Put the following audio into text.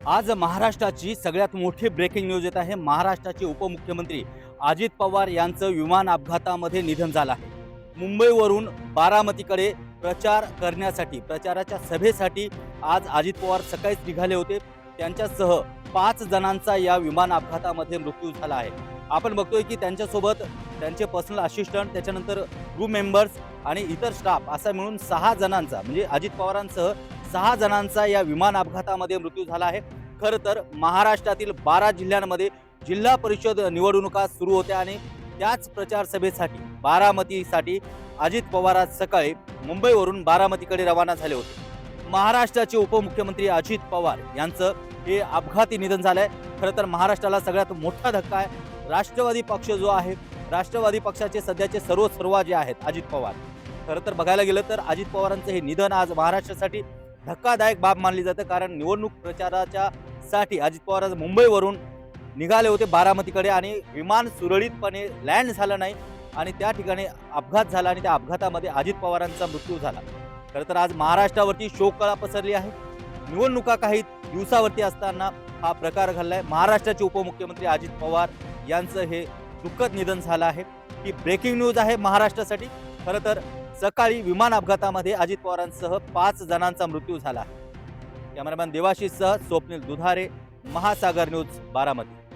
आज महाराष्ट्राची सगळ्यात मोठी ब्रेकिंग न्यूज येत आहे. महाराष्ट्राचे उपमुख्यमंत्री अजित पवार यांचं विमान अपघातामध्ये निधन झालं आहे. मुंबईवरून बारामतीकडे प्रचार करण्यासाठी प्रचाराच्या सभेसाठी आज अजित पवार सकाळीच निघाले होते. त्यांच्यासह पाच जणांचा या विमान अपघातामध्ये मृत्यू झाला आहे. आपण बघतोय की त्यांच्यासोबत त्यांचे पर्सनल असिस्टंट त्याच्यानंतर क्रू मेंबर्स आणि इतर स्टाफ असा मिळून सहा जणांचा म्हणजे अजित पवारांसह सहा जणांचा या विमान अपघातामध्ये मृत्यू झाला आहे. खरं तर महाराष्ट्रातील बारा जिल्ह्यांमध्ये जिल्हा परिषद निवडणुका सुरू होत्या आणि त्याच प्रचार सभेसाठी बारामतीसाठी अजित पवार आज सकाळी मुंबईवरून बारामतीकडे रवाना झाले होते. महाराष्ट्राचे उपमुख्यमंत्री अजित पवार यांचं हे अपघाती निधन झालंय. खरं तर महाराष्ट्राला सगळ्यात मोठा धक्का आहे. राष्ट्रवादी पक्ष जो आहे राष्ट्रवादी पक्षाचे सध्याचे सर्व सर्व जे आहेत अजित पवार. खरं तर बघायला गेलं तर अजित पवारांचं हे निधन आज महाराष्ट्रासाठी धक्कादायक बाब मानली जाते कारण निवडणूक प्रचाराच्या साठी अजित पवार आज मुंबईवरून निघाले होते बारामतीकडे आणि विमान सुरळीतपणे लँड झालं नाही आणि त्या ठिकाणी अपघात झाला आणि त्या अपघातामध्ये अजित पवारांचा मृत्यू झाला. खरं तर आज महाराष्ट्रावरती शोककळा पसरली आहे. निवडणुका काही दिवसावरती असताना हा प्रकार घडलाय. महाराष्ट्राचे उपमुख्यमंत्री अजित पवार यांचं हे दुःखद निधन झालं आहे. ही ब्रेकिंग न्यूज आहे महाराष्ट्रासाठी. खरं तर सकाळी विमान अपघातामध्ये अजित पवारांसह पाच जणांचा मृत्यू झाला. कॅमेरामॅन देवाशीसह स्वप्नील दुधारे महासागर न्यूज बारामती.